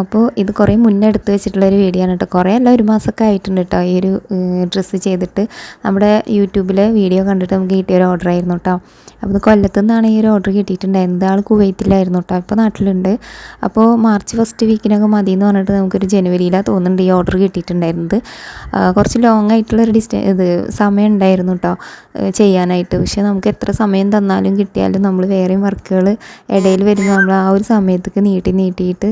അപ്പോൾ ഇത് കുറേ മുന്നേ എടുത്ത് വെച്ചിട്ടുള്ളൊരു വീഡിയോ ആണ് കേട്ടോ കുറേ അല്ല ഒരു മാസമൊക്കെ ആയിട്ടുണ്ട് കേട്ടോ ഈ ഒരു ഡ്രസ്സ് ചെയ്തിട്ട്. നമ്മുടെ യൂട്യൂബിലെ വീഡിയോ കണ്ടിട്ട് നമുക്ക് കിട്ടിയ ഒരു ഓർഡർ ആയിരുന്നു കേട്ടോ അപ്പോൾ കൊല്ലത്തു നിന്നാണ് ഈ ഒരു ഓർഡർ കിട്ടിയിട്ടുണ്ടായിരുന്നത് ആൾ കുവൈത്തിലായിരുന്നു കേട്ടോ ഇപ്പോൾ നാട്ടിലുണ്ട്. അപ്പോൾ മാർച്ച് ഫസ്റ്റ് വീക്കിനൊക്കെ മതി എന്ന് പറഞ്ഞിട്ട് നമുക്കൊരു ജനുവരിയിലാണ് തോന്നുന്നുണ്ട് ഈ ഓർഡർ കിട്ടിയിട്ടുണ്ടായിരുന്നത്. കുറച്ച് ലോങ് ആയിട്ടുള്ളൊരു ഡിസ്റ്റ ഇത് സമയം ഉണ്ടായിരുന്നു കേട്ടോ ചെയ്യാനായിട്ട്. പക്ഷേ നമുക്ക് എത്ര സമയം തന്നാലും കിട്ടിയാലും നമ്മൾ വേറെയും വർക്കുകൾ ഇടയിൽ വരുന്ന നമ്മൾ ആ ഒരു സമയത്തേക്ക് നീട്ടി നീട്ടിയിട്ട്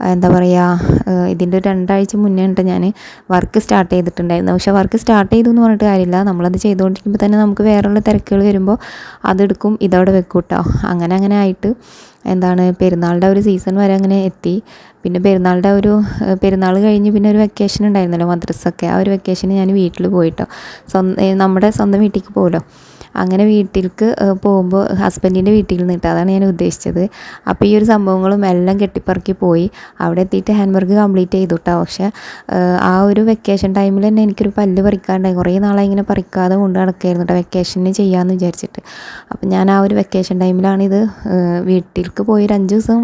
എന്താ പറയുക ഇതിന്റെ രണ്ടാഴ്ച മുന്നേ ഞാൻ വർക്ക് സ്റ്റാർട്ട് ചെയ്തിട്ടുണ്ടായിരുന്നു. പക്ഷേ വർക്ക് സ്റ്റാർട്ട് ചെയ്തു എന്ന് പറഞ്ഞിട്ട് കാര്യമില്ല. നമ്മളത് ചെയ്തുകൊണ്ടിരിക്കുമ്പോൾ തന്നെ നമുക്ക് വേറെയുള്ള തിരക്കുകൾ വരുമ്പോൾ അതെടുക്കും ഇതവിടെ വെക്കും കേട്ടോ അങ്ങനെ അങ്ങനെ ആയിട്ട് എന്താണ് പെരുന്നാളുടെ ഒരു സീസൺ വരെ അങ്ങനെ എത്തി. പിന്നെ പെരുന്നാളുടെ ഒരു പെരുന്നാൾ കഴിഞ്ഞ് പിന്നെ ഒരു വെക്കേഷൻ ഉണ്ടായിരുന്നല്ലോ മദ്രസൊക്കെ. ആ ഒരു വെക്കേഷന് ഞാൻ വീട്ടിൽ പോയിട്ടോ. സ്വന്തം നമ്മുടെ സ്വന്തം വീട്ടിലേക്ക് പോകുമല്ലോ അങ്ങനെ വീട്ടിലേക്ക് പോകുമ്പോൾ ഹസ്ബൻഡിന്റെ വീട്ടിൽ നിന്നിട്ട് അതാണ് ഞാൻ ഉദ്ദേശിച്ചത്. അപ്പോൾ ഈ ഒരു സംഭവങ്ങളും എല്ലാം കെട്ടിപ്പറക്കി പോയി. അവിടെ എത്തിയിട്ട് ഹാൻഡ് വർക്ക് കംപ്ലീറ്റ് ചെയ്തു കേട്ടോ പക്ഷേ ആ ഒരു വെക്കേഷൻ ടൈമിൽ തന്നെ എനിക്കൊരു പല്ല് പറിക്കാണ്ടായി. കുറേ നാളായി ഇങ്ങനെ പറിക്കാതെ കൊണ്ട് നടക്കുകയായിരുന്നു കേട്ടോ വെക്കേഷന് ചെയ്യാമെന്ന് വിചാരിച്ചിട്ട്. അപ്പോൾ ഞാൻ ആ ഒരു വെക്കേഷൻ ടൈമിലാണ് ഇത് വീട്ടിലേക്ക് പോയി ഒരു അഞ്ച് ദിവസം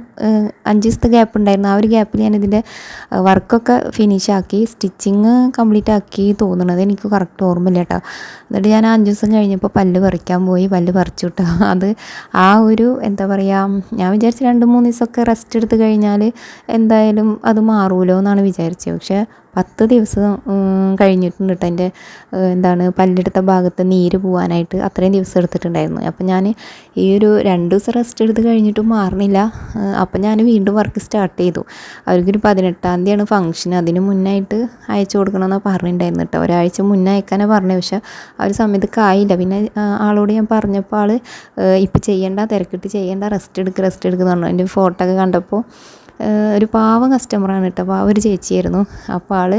അഞ്ച് ദിവസത്തെ ഗ്യാപ്പ് ഉണ്ടായിരുന്നു. ആ ഒരു ഗ്യാപ്പിൽ ഞാൻ ഇതിന്റെ വർക്കൊക്കെ ഫിനിഷ് ആക്കി സ്റ്റിച്ചിങ് കംപ്ലീറ്റ് ആക്കി തോന്നുന്നത് എനിക്ക് കറക്റ്റ് ഓർമ്മയില്ല കേട്ടോ എന്നിട്ട് ഞാൻ അഞ്ച് ദിവസം കഴിഞ്ഞപ്പോൾ പല്ല് പറിക്കാൻ പോയി പല്ല് പറിച്ചു കേട്ടോ അത് ആ ഒരു എന്താ പറയുക ഞാൻ വിചാരിച്ചു രണ്ട് മൂന്ന് ദിവസമൊക്കെ റെസ്റ്റ് എടുത്ത് കഴിഞ്ഞാൽ എന്തായാലും അത് മാറുമല്ലോ എന്നാണ് വിചാരിച്ചത്. പക്ഷേ പത്ത് ദിവസം കഴിഞ്ഞിട്ടുണ്ട് കേട്ടോ എന്റെ എന്താണ് പല്ലെടുത്ത ഭാഗത്ത് നീര് പോവാനായിട്ട്. അത്രയും ദിവസം എടുത്തിട്ടുണ്ടായിരുന്നു. അപ്പം ഞാൻ ഈ ഒരു രണ്ട് ദിവസം റെസ്റ്റ് എടുത്ത് കഴിഞ്ഞിട്ടും മാറുന്നില്ല അപ്പം ഞാൻ വീണ്ടും വർക്ക് സ്റ്റാർട്ട് ചെയ്തു. അവർക്കൊരു പതിനെട്ടാം തീയതിയാണ് ഫംഗ്ഷൻ അതിന് മുന്നായിട്ട് അയച്ചു കൊടുക്കണമെന്നാണ് പറഞ്ഞിട്ടുണ്ടായിരുന്നു കേട്ടോ ഒരാഴ്ച മുന്നേ അയക്കാനാണ് പറഞ്ഞത്. പക്ഷെ ആ ഒരു സമയത്ത് കായില്ല. പിന്നെ ആളോട് ഞാൻ പറഞ്ഞപ്പോൾ ആൾ ഇപ്പം ചെയ്യേണ്ട തിരക്കിട്ട് ചെയ്യേണ്ട റെസ്റ്റ് എടുക്കുക റെസ്റ്റ് എടുക്കുക എന്ന് പറഞ്ഞു. എന്റെ ഫോട്ടോ ഒക്കെ കണ്ടപ്പോൾ ഒരു പാവം കസ്റ്റമറാണ് കേട്ടോ. പാവം ഒരു ചേച്ചിയായിരുന്നു. അപ്പോൾ ആൾ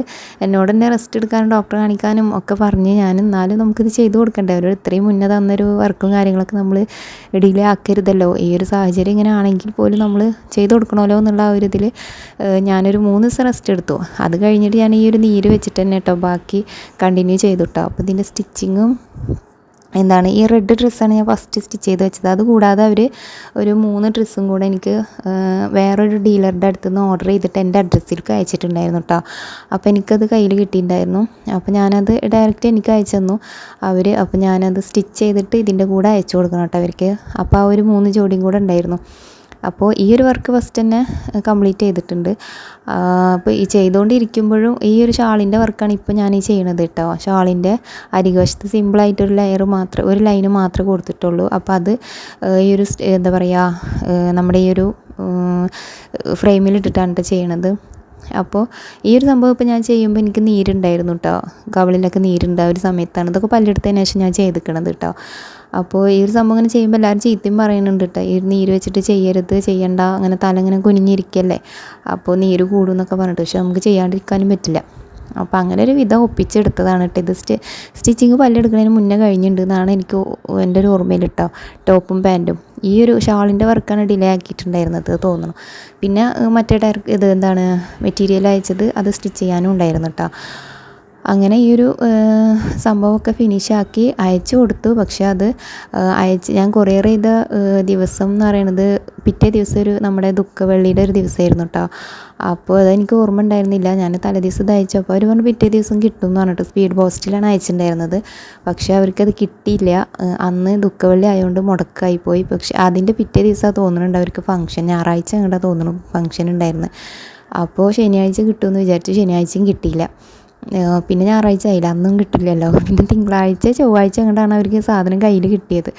എന്നോട് തന്നെ റെസ്റ്റ് എടുക്കാനും ഡോക്ടറെ കാണിക്കാനും ഒക്കെ പറഞ്ഞ് ഞാൻ എന്നാലും നമുക്കിത് ചെയ്തു കൊടുക്കണ്ടേ. ഒരു ഇത്രയും മുന്നേ തന്നൊരു വർക്കും കാര്യങ്ങളൊക്കെ നമ്മൾ ഡിലേ ആക്കരുതല്ലോ. ഈ ഒരു സാഹചര്യം ഇങ്ങനെ ആണെങ്കിൽ പോലും നമ്മൾ ചെയ്തു കൊടുക്കണമല്ലോ എന്നുള്ള ആ ഒരു ഇതിൽ ഞാനൊരു മൂന്ന് ദിവസം റെസ്റ്റ് എടുത്തു. അത് കഴിഞ്ഞിട്ട് ഞാൻ ഈ ഒരു നീര് വെച്ചിട്ട് തന്നെ കേട്ടോ. ബാക്കി കണ്ടിന്യൂ ചെയ്തു കേട്ടോ. അപ്പോൾ ഇതിന്റെ സ്റ്റിച്ചിങ്ങും എന്താണ് ഈ റെഡ് ഡ്രസ്സാണ് ഞാൻ ഫസ്റ്റ് സ്റ്റിച്ച് ചെയ്ത് വെച്ചത്. അതുകൂടാതെ അവർ ഒരു മൂന്ന് ഡ്രസ്സും കൂടെ എനിക്ക് വേറൊരു ഡീലറുടെ അടുത്ത് നിന്ന് ഓർഡർ ചെയ്തിട്ട് എന്റെ അഡ്രസ്സിലേക്ക് അയച്ചിട്ടുണ്ടായിരുന്നു കേട്ടോ അപ്പോൾ എനിക്കത് കയ്യിൽ കിട്ടിയിട്ടുണ്ടായിരുന്നു. അപ്പോൾ ഞാനത് ഡയറക്റ്റ് എനിക്ക് അയച്ചു തന്നു. അവർ അപ്പോൾ ഞാനത് സ്റ്റിച്ച് ചെയ്തിട്ട് ഇതിന്റെ കൂടെ അയച്ചു കൊടുക്കണം കേട്ടോ അവർക്ക്. അപ്പോൾ ആ ഒരു മൂന്ന് ജോഡിയും കൂടെ ഉണ്ടായിരുന്നു. അപ്പോൾ ഈ ഒരു വർക്ക് ഫസ്റ്റ് തന്നെ കംപ്ലീറ്റ് ചെയ്തിട്ടുണ്ട്. അപ്പോൾ ഈ ചെയ്തുകൊണ്ടിരിക്കുമ്പോഴും ഈ ഒരു ഷാളിന്റെ വർക്കാണ് ഇപ്പോൾ ഞാൻ ഈ ചെയ്യണത് കേട്ടോ. ഷാളിന്റെ അരികവശത്ത് സിമ്പിളായിട്ടൊരു ലെയർ മാത്രം ഒരു ലൈന് മാത്രമേ കൊടുത്തിട്ടുള്ളൂ. അപ്പോൾ അത് ഈ ഒരു എന്താ പറയുക നമ്മുടെ ഈ ഒരു ഫ്രെയിമിലിട്ടിട്ടാണ് ചെയ്യണത്. അപ്പോൾ ഈ ഒരു സംഭവം ഇപ്പോൾ ഞാൻ ചെയ്യുമ്പോൾ എനിക്ക് നീരുണ്ടായിരുന്നു കേട്ടോ കവളിലൊക്കെ നീരുണ്ട് ഒരു സമയത്താണ്. ഇതൊക്കെ പല്ലെടുത്തതിന് ശേഷം ഞാൻ ചെയ്തിക്കണത് കേട്ടോ അപ്പോൾ ഈ ഒരു സംഭവം ഇങ്ങനെ ചെയ്യുമ്പോൾ എല്ലാവരും ചീത്തയും പറയുന്നുണ്ട് കേട്ടോ ഈ നീര് വെച്ചിട്ട് ചെയ്യരുത് ചെയ്യണ്ട അങ്ങനെ തല ഇങ്ങനെ കുനിഞ്ഞിരിക്കല്ലേ. അപ്പോൾ നീര് കൂടും എന്നൊക്കെ പറഞ്ഞിട്ട്. പക്ഷെ നമുക്ക് ചെയ്യാണ്ടിരിക്കാനും പറ്റില്ല. അപ്പോൾ അങ്ങനെ ഒരു വിധം ഒപ്പിച്ചെടുത്തതാണ് കേട്ടോ ഇത് സ്റ്റി സ്റ്റിച്ചിങ് പല്ലെടുക്കുന്നതിന് മുന്നേ കഴിഞ്ഞിട്ടുണ്ട് എന്നാണ് എനിക്ക് എന്റെ ഒരു ഓർമ്മയിൽ കേട്ടോ ടോപ്പും പാന്റും ഈ ഒരു ഷാളിന്റെ വർക്കാണ് ഡിലേ ആക്കിയിട്ടുണ്ടായിരുന്നത് തോന്നുന്നു. പിന്നെ മറ്റേ ഡയർ ഇത് എന്താണ് മെറ്റീരിയൽ അയച്ചത് അത് സ്റ്റിച്ച് ചെയ്യാനും ഉണ്ടായിരുന്നു കേട്ടോ അങ്ങനെ ഈ ഒരു സംഭവമൊക്കെ ഫിനിഷാക്കി അയച്ചു കൊടുത്തു. പക്ഷെ അത് അയച്ച് ഞാൻ കൊറിയർ ചെയ്ത ദിവസം എന്ന് പറയണത് പിറ്റേ ദിവസം ഒരു നമ്മുടെ ദുഃഖവെള്ളിയുടെ ഒരു ദിവസമായിരുന്നു കേട്ടോ അപ്പോൾ അതെനിക്ക് ഓർമ്മ ഉണ്ടായിരുന്നില്ല. ഞാൻ തലേദിവസം ഇത് അയച്ചപ്പോൾ അവർ പറഞ്ഞു പിറ്റേ ദിവസം കിട്ടും എന്ന് പറഞ്ഞിട്ട് സ്പീഡ് പോസ്റ്റിലാണ് അയച്ചിട്ടുണ്ടായിരുന്നത്. പക്ഷേ അവർക്കത് കിട്ടിയില്ല. അന്ന് ദുഃഖവെള്ളി ആയതുകൊണ്ട് മുടക്കായി പോയി. പക്ഷെ അതിന്റെ പിറ്റേ ദിവസമാണ് തോന്നുന്നുണ്ട് അവർക്ക് ഫംഗ്ഷൻ ഞായറാഴ്ച അങ്ങോട്ടാണ് തോന്നുന്നു ഫംഗ്ഷൻ ഉണ്ടായിരുന്നു അപ്പോൾ ശനിയാഴ്ച കിട്ടുമെന്ന് വിചാരിച്ചു. ശനിയാഴ്ചയും കിട്ടിയില്ല. പിന്നെ ഞായറാഴ്ച ആയില്ല അന്നും കിട്ടില്ലല്ലോ. പിന്നെ തിങ്കളാഴ്ച ചൊവ്വാഴ്ച അങ്ങോട്ടാണ് അവർക്ക് സാധനം കയ്യിൽ കിട്ടിയത്?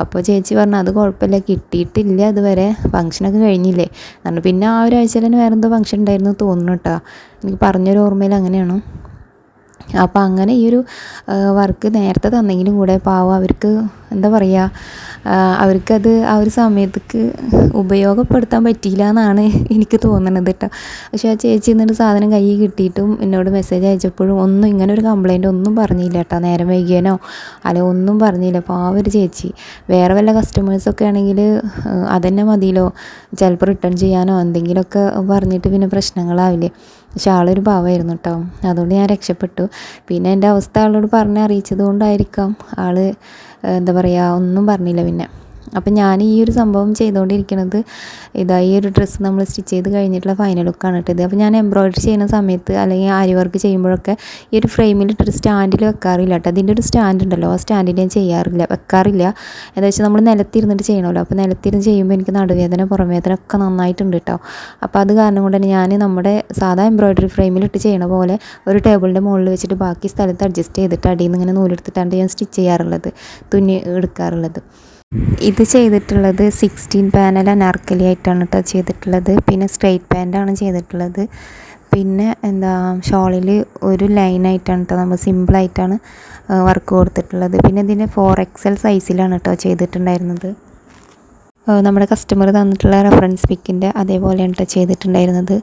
അപ്പോൾ ചേച്ചി പറഞ്ഞു അത് കുഴപ്പമില്ല കിട്ടിയിട്ടില്ല അതുവരെ ഫംഗ്ഷനൊക്കെ കഴിഞ്ഞില്ലേ? പറഞ്ഞു പിന്നെ ആ ഒരാഴ്ച തന്നെ വേറെ എന്തോ ഫംഗ്ഷൻ ഉണ്ടായിരുന്നു തോന്നുന്നു കേട്ടോ. എനിക്ക് പറഞ്ഞൊരു ഓർമ്മയിൽ അങ്ങനെയാണ്. അപ്പോൾ അങ്ങനെ ഈ ഒരു വർക്ക് നേരത്തെ തന്നെങ്കിലും കൂടെ പാവം അവർക്ക് എന്താ പറയുക അവർക്കത് ആ ഒരു സമയത്തേക്ക് ഉപയോഗപ്പെടുത്താൻ പറ്റിയില്ല എന്നാണ് എനിക്ക് തോന്നുന്നത് കേട്ടോ പക്ഷേ ആ ചേച്ചി എന്നിട്ട് സാധനം കയ്യിൽ കിട്ടിയിട്ടും എന്നോട് മെസ്സേജ് അയച്ചപ്പോഴും ഒന്നും ഇങ്ങനെ ഒരു കംപ്ലൈന്റ് ഒന്നും പറഞ്ഞില്ല കേട്ടോ നേരം വൈകിയാനോ? അല്ല ഒന്നും പറഞ്ഞില്ല. അപ്പോൾ ആ ഒരു ചേച്ചി. വേറെ വല്ല കസ്റ്റമേഴ്സൊക്കെ ആണെങ്കിൽ അതന്നെ മതിയല്ലോ ചിലപ്പോൾ റിട്ടേൺ ചെയ്യാനോ? എന്തെങ്കിലുമൊക്കെ പറഞ്ഞിട്ട് പിന്നെ പ്രശ്നങ്ങളാവില്ലേ? പക്ഷെ ആളൊരു ഭാവമായിരുന്നു കേട്ടോ അതുകൊണ്ട് ഞാൻ രക്ഷപ്പെട്ടു. പിന്നെ എന്റെ അവസ്ഥ ആളോട് പറഞ്ഞ് അറിയിച്ചത് കൊണ്ടായിരിക്കാം ആൾ എന്താ പറയുക ഒന്നും പറഞ്ഞില്ല പിന്നെ. അപ്പം ഞാൻ ഈ ഒരു സംഭവം ചെയ്തുകൊണ്ടിരിക്കുന്നത് ഇതാ ഈ ഒരു ഡ്രസ്സ് നമ്മൾ സ്റ്റിച്ച് ചെയ്ത് കഴിഞ്ഞിട്ടുള്ള ഫൈനൽ ലുക്കാണ് കേട്ടത് അപ്പോൾ ഞാൻ എംബ്രോയിഡറി ചെയ്യുന്ന സമയത്ത് അല്ലെങ്കിൽ ആരി വർക്ക് ചെയ്യുമ്പോഴൊക്കെ ഈ ഒരു ഫ്രെയിമിൽ സ്റ്റാൻഡിൽ വെക്കാറില്ല കേട്ടോ. അതിന്റെ ഒരു സ്റ്റാൻഡ് ഉണ്ടല്ലോ. ആ സ്റ്റാൻഡിൽ ഞാൻ ചെയ്യാറില്ല. വെക്കാറില്ല. എന്താ വെച്ചാൽ നമ്മൾ നിലത്തിരുന്നിട്ട് ചെയ്യണമല്ലോ. അപ്പോൾ നിലത്തിരുന്ന് ചെയ്യുമ്പോൾ എനിക്ക് നടുവേദന പുറംവേദന ഒക്കെ നന്നായിട്ടുണ്ട് കേട്ടോ. അപ്പോൾ അത് കാരണം കൊണ്ട് തന്നെ ഞാൻ നമ്മുടെ സാധാ എംബ്രോയിഡറി ഫ്രെയിമിലിട്ട് ചെയ്യണ പോലെ ഒരു ടേബിളിന്റെ മുകളിൽ വെച്ചിട്ട് ബാക്കി സ്ഥലത്ത് അഡ്ജസ്റ്റ് ചെയ്തിട്ട് അടിയിൽ നിന്ന് ഇങ്ങനെ നൂലെടുത്തിട്ടാണ് ഞാൻ സ്റ്റിച്ച് ചെയ്യാറുള്ളത്. തുന്നി എടുക്കാറുള്ളത്. ഇത് ചെയ്തിട്ടുള്ളത് സിക്സ്റ്റീൻ പാനൽ അനാർക്കലി ആയിട്ടാണ് കേട്ടോ ചെയ്തിട്ടുള്ളത്. പിന്നെ സ്ട്രെയിറ്റ് പാന്റാണ് ചെയ്തിട്ടുള്ളത്. പിന്നെ എന്താ ഷോളിൽ ഒരു ലൈനായിട്ടാണ് കേട്ടോ നമ്മൾ സിമ്പിളായിട്ടാണ് വർക്ക് കൊടുത്തിട്ടുള്ളത്. പിന്നെ ഇതിന്റെ ഫോർ എക്സൽ സൈസിലാണ് കേട്ടോ ചെയ്തിട്ടുണ്ടായിരുന്നത്. നമ്മുടെ കസ്റ്റമർ തന്നിട്ടുള്ള റെഫറൻസ് പിക്കിന്റെ അതേപോലെയാണ് കേട്ടോ ചെയ്തിട്ടുണ്ടായിരുന്നത്.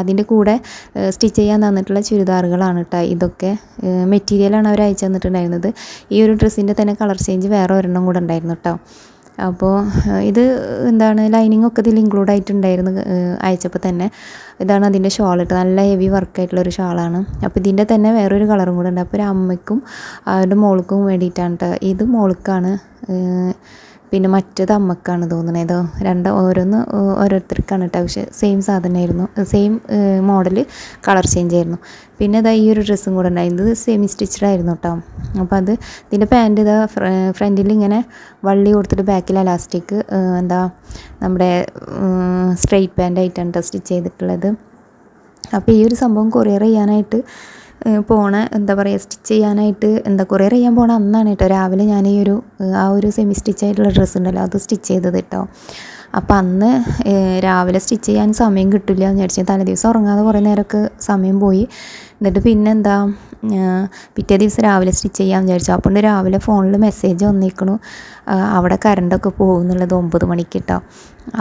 അതിന്റെ കൂടെ സ്റ്റിച്ച് ചെയ്യാൻ തന്നിട്ടുള്ള ചുരിദാറുകളാണ് കേട്ടോ ഇതൊക്കെ മെറ്റീരിയലാണ് അവർ അയച്ചു തന്നിട്ടുണ്ടായിരുന്നത്. ഈ ഒരു ഡ്രസ്സിന്റെ തന്നെ കളർ ചേഞ്ച് വേറെ ഒരെണ്ണം കൂടെ ഉണ്ടായിരുന്നു കേട്ടോ അപ്പോൾ ഇത് എന്താണ് ലൈനിങ് ഒക്കെ ഇതിൽ ഇൻക്ലൂഡ് ആയിട്ടുണ്ടായിരുന്നു അയച്ചപ്പോൾ തന്നെ. ഇതാണ് അതിന്റെ ഷോൾ ഇട്ട് നല്ല ഹെവി വർക്ക് ആയിട്ടുള്ള ഒരു ഷാളാണ് അപ്പോൾ ഇതിന്റെ തന്നെ വേറൊരു കളറും കൂടെ ഉണ്ട്. അപ്പോൾ ഒരു അമ്മയ്ക്കും അവരുടെ മോൾക്കും വേണ്ടിയിട്ടാണ് കേട്ടോ ഇത് മോൾക്കാണ് പിന്നെ മറ്റേത് അമ്മക്കാണ് തോന്നുന്നത് ഏതോ രണ്ട് ഓരോന്ന് ഓരോരുത്തർക്കാണ് കേട്ടോ പക്ഷേ സെയിം സാധനമായിരുന്നു സെയിം മോഡൽ കളർ ചേഞ്ച് ആയിരുന്നു. പിന്നെ ഇതാ ഈ ഒരു ഡ്രസ്സും കൂടെ ഉണ്ടായിരുന്നു ഇത് സെമി സ്റ്റിച്ചഡ് ആയിരുന്നു കേട്ടോ അപ്പോൾ അത് ഇതിന്റെ പാന്റ് ഇതാ ഫ്രണ്ടിൽ ഇങ്ങനെ വള്ളി കൊടുത്തിട്ട് ബാക്കിൽ അലാസ്റ്റിക് എന്താ നമ്മുടെ സ്ട്രെയിറ്റ് പാന്റ് ആയിട്ടാണ് കേട്ടോ സ്റ്റിച്ച് ചെയ്തിട്ടുള്ളത്. അപ്പോൾ ഈ ഒരു സംഭവം കൊറിയർ ചെയ്യാനായിട്ട് പോണ എന്താ പറയുക സ്റ്റിച്ച് ചെയ്യാനായിട്ട് എന്താ കൊറിയർ ചെയ്യാൻ പോണ അന്നാണ് കേട്ടോ. രാവിലെ ഞാൻ ഈ ഒരു ആ ഒരു സെമി സ്റ്റിച്ച് ആയിട്ടുള്ള ഡ്രസ്സ് ഉണ്ടല്ലോ അത് സ്റ്റിച്ച് ചെയ്തത് കേട്ടോ. അപ്പം അന്ന് രാവിലെ സ്റ്റിച്ച് ചെയ്യാൻ സമയം കിട്ടില്ല എന്ന് വിചാരിച്ചു തലേ ദിവസം ഉറങ്ങാതെ കുറേ നേരമൊക്കെ സമയം പോയി. എന്നിട്ട് പിന്നെ എന്താ പിറ്റേ ദിവസം രാവിലെ സ്റ്റിച്ച് ചെയ്യാമെന്ന് വിചാരിച്ചു. അപ്പോൾ രാവിലെ ഫോണിൽ മെസ്സേജ് വന്നിരിക്കണു അവിടെ കറണ്ടൊക്കെ പോകുന്നുള്ളത് ഒമ്പത് മണിക്ക് കേട്ടോ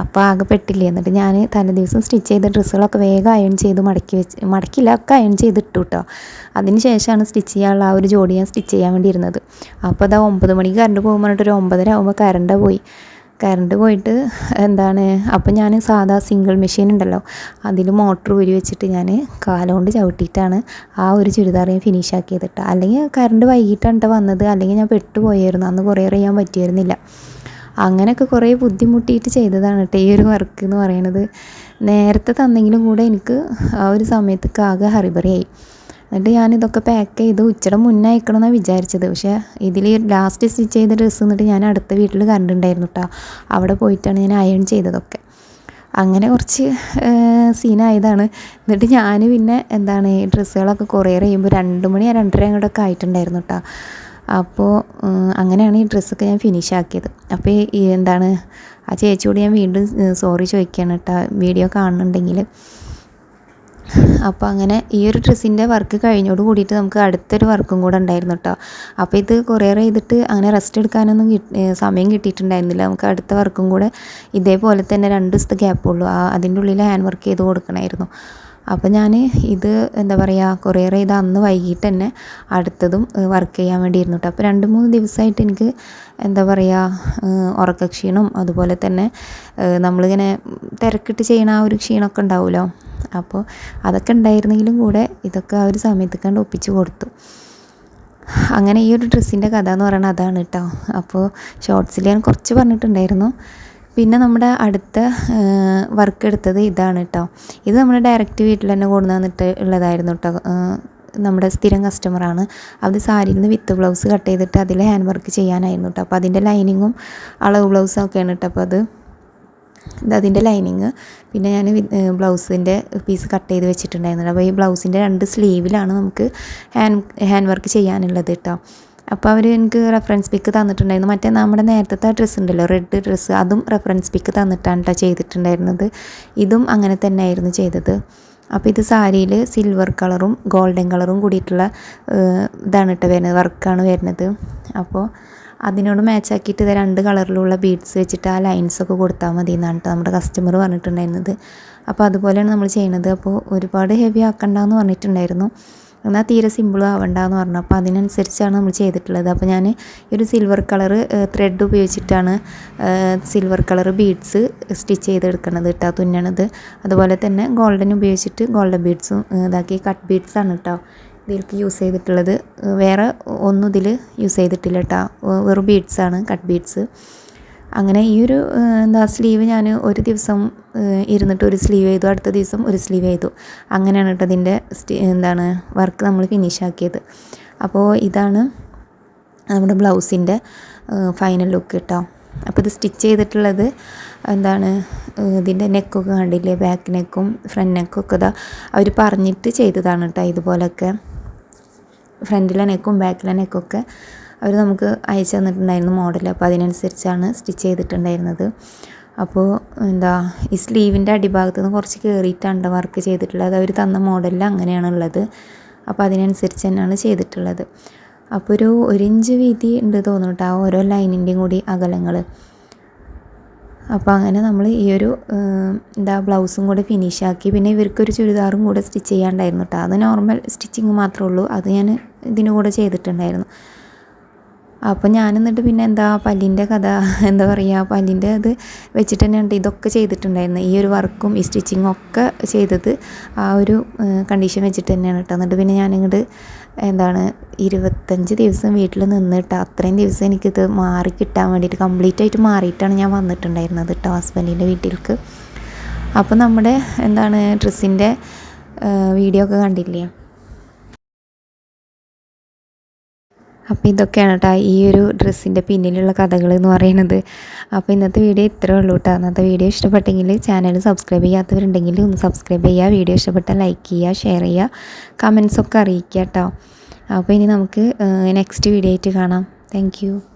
അപ്പോൾ ആകെ പെട്ടില്ലേ. എന്നിട്ട് ഞാൻ തലേ ദിവസം സ്റ്റിച്ച് ചെയ്ത ഡ്രസ്സുകളൊക്കെ വേഗം അയൺ ചെയ്ത് മടക്കി വെച്ച് മടക്കില്ല ഒക്കെ അയൺ ചെയ്ത് ഇട്ടു കേട്ടോ അതിന് ശേഷമാണ് സ്റ്റിച്ച് ചെയ്യാനുള്ള ആ ഒരു ജോഡി ഞാൻ സ്റ്റിച്ച് ചെയ്യാൻ വേണ്ടി ഇരുന്നത്. അപ്പോൾ അതാ ഒമ്പത് മണിക്ക് കറണ്ട് പോകുമ്പോൾ ഒരു ഒമ്പതര ആകുമ്പോൾ കറണ്ട് പോയി. കറണ്ട് പോയിട്ട് എന്താണ് അപ്പം ഞാൻ സാധാ സിംഗിൾ മെഷീൻ ഉണ്ടല്ലോ അതിൽ മോട്ടർ ഊരി വെച്ചിട്ട് ഞാൻ കാലുകൊണ്ട് ചവിട്ടിയിട്ടാണ് ആ ഒരു ചുരിദാർ ഞാൻ ഫിനിഷ് ആക്കിയത് കേട്ടോ അല്ലെങ്കിൽ കറണ്ട് വൈകിട്ടാണ് കേട്ടോ വന്നത് അല്ലെങ്കിൽ ഞാൻ പെട്ടുപോയായിരുന്നു അന്ന് കുറേ ചെയ്യാൻ പറ്റിയിരുന്നില്ല. അങ്ങനെയൊക്കെ കുറേ ബുദ്ധിമുട്ടിയിട്ട് ചെയ്തതാണ് കേട്ടോ ഈ ഒരു വർക്ക് എന്ന് പറയണത് നേരത്തെ തന്നെങ്കിലും കൂടെ എനിക്ക് ആ ഒരു സമയത്ത് ആകെ ഹറിബറിയായി. എന്നിട്ട് ഞാനിതൊക്കെ പാക്ക് ചെയ്ത് ഉച്ചയുടെ മുന്നേ അയക്കണമെന്നാണ് വിചാരിച്ചത്. പക്ഷേ ഇതിൽ ലാസ്റ്റ് സ്റ്റിച്ച് ചെയ്ത ഡ്രസ്സ് എന്നിട്ട് ഞാൻ അടുത്ത വീട്ടിൽ കണ്ടിട്ടുണ്ടായിരുന്നു കേട്ടോ അവിടെ പോയിട്ടാണ് ഞാൻ അയൺ ചെയ്തതൊക്കെ. അങ്ങനെ കുറച്ച് സീനായതാണ് എന്നിട്ട് ഞാൻ പിന്നെ എന്താണ് ഈ ഡ്രസ്സുകളൊക്കെ കൊറിയർ ചെയ്യുമ്പോൾ രണ്ട് മണി രണ്ടര അങ്ങോട്ടൊക്കെ ആയിട്ടുണ്ടായിരുന്നു കേട്ടോ അപ്പോൾ അങ്ങനെയാണ് ഈ ഡ്രസ്സൊക്കെ ഞാൻ ഫിനിഷ് ആക്കിയത്. അപ്പോൾ ഈ എന്താണ് ആ ചേച്ചിയോട് ഞാൻ വീണ്ടും സോറി ചോദിക്കുകയാണ് കേട്ടോ വീഡിയോ കാണുന്നുണ്ടെങ്കിൽ അപ്പോൾ അങ്ങനെ ഈ ഒരു ഡ്രസ്സിന്റെ വർക്ക് കഴിഞ്ഞോട് കൂടിയിട്ട് നമുക്ക് അടുത്തൊരു വർക്കും കൂടെ ഉണ്ടായിരുന്നു കേട്ടോ അപ്പോൾ ഇത് കൊറിയർ ചെയ്തിട്ട് അങ്ങനെ റെസ്റ്റ് എടുക്കാനൊന്നും സമയം കിട്ടിയിട്ടുണ്ടായിരുന്നില്ല. നമുക്ക് അടുത്ത വർക്കും കൂടെ ഇതേപോലെ തന്നെ രണ്ട് ദിവസത്തെ ആ അതിന്റെ ഉള്ളിൽ ഹാൻഡ് വർക്ക് ചെയ്ത് കൊടുക്കണമായിരുന്നു. അപ്പോൾ ഞാൻ ഇത് എന്താ പറയുക കൊറിയർ ഇത് അന്ന് വൈകിട്ട് തന്നെ അടുത്തതും വർക്ക് ചെയ്യാൻ വേണ്ടിയിരുന്നു കേട്ടോ അപ്പോൾ രണ്ട് മൂന്ന് ദിവസമായിട്ട് എനിക്ക് എന്താ പറയുക ഉറക്കക്ഷീണം അതുപോലെ തന്നെ നമ്മളിങ്ങനെ തിരക്കിട്ട് ചെയ്യണ ആ ഒരു ക്ഷീണമൊക്കെ ഉണ്ടാവുമല്ലോ. അപ്പോൾ അതൊക്കെ ഉണ്ടായിരുന്നെങ്കിലും കൂടെ ഇതൊക്കെ ആ ഒരു സമയത്ത് കണ്ട് ഒപ്പിച്ച് കൊടുത്തു. അങ്ങനെ ഈ ഒരു ഡ്രസ്സിന്റെ കഥ എന്ന് പറയുന്നത് അതാണ് കേട്ടോ. അപ്പോൾ ഷോർട്സിൽ ഞാൻ കുറച്ച് പറഞ്ഞിട്ടുണ്ടായിരുന്നു. പിന്നെ നമ്മുടെ അടുത്ത വർക്ക് എടുത്തത് ഇതാണ് കേട്ടോ. ഇത് നമ്മൾ ഡയറക്റ്റ് വീട്ടിൽ തന്നെ കൊണ്ടു വന്നിട്ട് ഉള്ളതായിരുന്നു കേട്ടോ. നമ്മുടെ സ്ഥിരം കസ്റ്റമറാണ് അവർ സാരിയിൽ നിന്ന് വിത്ത് ബ്ലൗസ് കട്ട് ചെയ്തിട്ട് അതിൽ ഹാൻഡ് വർക്ക് ചെയ്യാനായിരുന്നു കേട്ടോ. അപ്പോൾ അതിന്റെ ലൈനിങ്ങും അളവ് ബ്ലൗസും ഒക്കെയാണ് കേട്ടോ. അപ്പോൾ അത് അതിന്റെ ലൈനിങ് പിന്നെ ഞാൻ ബ്ലൗസിന്റെ പീസ് കട്ട് ചെയ്ത് വെച്ചിട്ടുണ്ടായിരുന്നു അപ്പോൾ ഈ ബ്ലൗസിന്റെ രണ്ട് സ്ലീവിലാണ് നമുക്ക് ഹാൻഡ് ഹാൻഡ് വർക്ക് ചെയ്യാനുള്ളത് കേട്ടോ. അപ്പോൾ അവർ എനിക്ക് റെഫറൻസ് പിക്ക് തന്നിട്ടുണ്ടായിരുന്നു. മറ്റേ നമ്മുടെ നേരത്തെ ഡ്രസ്സ് ഉണ്ടല്ലോ റെഡ് ഡ്രസ്സ് അതും റെഫറൻസ് പിക്ക് തന്നിട്ടാണ് കേട്ടോ ചെയ്തിട്ടുണ്ടായിരുന്നത്. ഇതും അങ്ങനെ തന്നെ ആയിരുന്നു ചെയ്തത്. അപ്പോൾ ഇത് സാരിയിൽ സിൽവർ കളറും ഗോൾഡൻ കളറും കൂടിയിട്ടുള്ള ഇതാണ് കേട്ടോ വരുന്നത് വർക്കാണ് വരുന്നത്. അപ്പോൾ അതിനോട് മാച്ചാക്കിയിട്ട് ഇത് രണ്ട് കളറിലുള്ള ബീഡ്സ് വെച്ചിട്ട് ആ ലൈൻസൊക്കെ കൊടുത്താൽ മതി എന്നാണ് കേട്ടോ നമ്മുടെ കസ്റ്റമർ പറഞ്ഞിട്ടുണ്ടായിരുന്നത്. അപ്പോൾ അതുപോലെയാണ് നമ്മൾ ചെയ്യുന്നത്. അപ്പോൾ ഒരുപാട് ഹെവി ആക്കണ്ടെന്ന് പറഞ്ഞിട്ടുണ്ടായിരുന്നു. എന്നാൽ തീരെ സിമ്പിളും ആവണ്ടെന്ന് പറഞ്ഞു. അപ്പോൾ അതിനനുസരിച്ചാണ് നമ്മൾ ചെയ്തിട്ടുള്ളത്. അപ്പോൾ ഞാൻ ഒരു സിൽവർ കളർ ത്രെഡ് ഉപയോഗിച്ചിട്ടാണ് സിൽവർ കളർ ബീഡ്സ് സ്റ്റിച്ച് ചെയ്തെടുക്കണത് കേട്ടോ തുന്നണത്. അതുപോലെ തന്നെ ഗോൾഡൻ ഉപയോഗിച്ചിട്ട് ഗോൾഡൻ ബീഡ്സും ഇതാക്കി കട്ട് ബീഡ്സാണ് കേട്ടോ ഇതിലേക്ക് യൂസ് ചെയ്തിട്ടുള്ളത്. വേറെ ഒന്നും ഇതിൽ യൂസ് ചെയ്തിട്ടില്ല കേട്ടോ വെറും ആണ് കട്ട് ബീഡ്സ് അങ്ങനെ ഈ ഒരു എന്താ സ്ലീവ് ഞാൻ ഒരു ദിവസം ഇരുന്നിട്ട് ഒരു സ്ലീവ് ചെയ്തു അടുത്ത ദിവസം ഒരു സ്ലീവ് ചെയ്തു. അങ്ങനെയാണ് കേട്ടോ ഇതിന്റെ എന്താണ് വർക്ക് നമ്മൾ ഫിനിഷ് ആക്കിയത്. അപ്പോൾ ഇതാണ് നമ്മുടെ ബ്ലൗസിന്റെ ഫൈനൽ ലുക്ക് കേട്ടോ അപ്പോൾ ഇത് സ്റ്റിച്ച് ചെയ്തിട്ടുള്ളത് എന്താണ് ഇതിന്റെ നെക്കൊക്കെ കണ്ടില്ലേ? ബാക്ക് നെക്കും ഫ്രണ്ട് നെക്കൊക്കെ ഇതാ അവർ പറഞ്ഞിട്ട് ചെയ്തതാണ് കേട്ടോ ഇതുപോലൊക്കെ. ഫ്രണ്ടിലെ നെക്കും ബാക്കിലെ നെക്കൊക്കെ അവർ നമുക്ക് അയച്ചു തന്നിട്ടുണ്ടായിരുന്നു മോഡൽ അപ്പോൾ അതിനനുസരിച്ചാണ് സ്റ്റിച്ച് ചെയ്തിട്ടുണ്ടായിരുന്നത്. അപ്പോൾ എന്താ ഈ സ്ലീവിന്റെ അടിഭാഗത്ത് നിന്ന് കുറച്ച് കയറിയിട്ടാണ് വർക്ക് ചെയ്തിട്ടുള്ളത്. അവർ തന്ന മോഡലിൽ അങ്ങനെയാണുള്ളത്. അപ്പോൾ അതിനനുസരിച്ച് തന്നെയാണ് ചെയ്തിട്ടുള്ളത്. അപ്പോൾ ഒരു ഒരു ഇഞ്ച് വീതി ഉണ്ട് തോന്നുന്നു ഓരോ ലൈനിന്റെയും കൂടി അകലങ്ങൾ അപ്പോൾ അങ്ങനെ നമ്മൾ ഈ ഒരു എന്താ ബ്ലൗസും കൂടെ ഫിനിഷ് ആക്കി. പിന്നെ ഇവർക്കൊരു ചുരിദാറും കൂടെ സ്റ്റിച്ച് ചെയ്യാണ്ടായിരുന്നു കേട്ടോ അത് നോർമൽ സ്റ്റിച്ചിങ് മാത്രമേ ഉള്ളൂ. അത് ഞാൻ ഇതിന്റെ കൂടെ ചെയ്തിട്ടുണ്ടായിരുന്നു. അപ്പോൾ ഞാൻ എന്നിട്ട് പിന്നെ എന്താ പല്ലിന്റെ കഥ എന്താ പറയുക പല്ലിന്റെ അത് വെച്ചിട്ട് തന്നെയാണ് ഇതൊക്കെ ചെയ്തിട്ടുണ്ടായിരുന്നു. ഈ ഒരു വർക്കും ഈ സ്റ്റിച്ചിങ്ങും ഒക്കെ ചെയ്തത് ആ ഒരു കണ്ടീഷൻ വെച്ചിട്ട് തന്നെയാണ് കേട്ടോ. എന്നിട്ട് പിന്നെ ഞാനിങ്ങോട്ട് എന്താണ് ഇരുപത്തഞ്ച് ദിവസം വീട്ടിൽ നിന്നിട്ട് അത്രയും ദിവസം എനിക്കിത് മാറി കിട്ടാൻ വേണ്ടിയിട്ട് കംപ്ലീറ്റ് ആയിട്ട് മാറിയിട്ടാണ് ഞാൻ വന്നിട്ടുണ്ടായിരുന്നത് കേട്ടോ ഹസ്ബൻഡിന്റെ വീട്ടിലേക്ക് അപ്പോൾ നമ്മുടെ എന്താണ് ഡ്രസ്സിന്റെ വീഡിയോ ഒക്കെ കണ്ടില്ലേ? അപ്പോൾ ഇതൊക്കെയാണ് കേട്ടോ ഈ ഒരു ഡ്രസ്സിന്റെ പിന്നിലുള്ള കഥകൾ എന്ന് പറയുന്നത്. അപ്പോൾ ഇന്നത്തെ വീഡിയോ ഇത്രേ ഉള്ളൂ കേട്ടോ അന്നത്തെ വീഡിയോ ഇഷ്ടപ്പെട്ടെങ്കിൽ ചാനൽ സബ്സ്ക്രൈബ് ചെയ്യാത്തവരുണ്ടെങ്കിൽ ഒന്ന് സബ്സ്ക്രൈബ് ചെയ്യുക വീഡിയോ ഇഷ്ടപ്പെട്ടാൽ ലൈക്ക് ചെയ്യുക ഷെയർ ചെയ്യുക കമൻസൊക്കെ അറിയിക്കുക കേട്ടോ അപ്പോൾ ഇനി നമുക്ക് നെക്സ്റ്റ് വീഡിയോ ആയിട്ട് കാണാം. താങ്ക്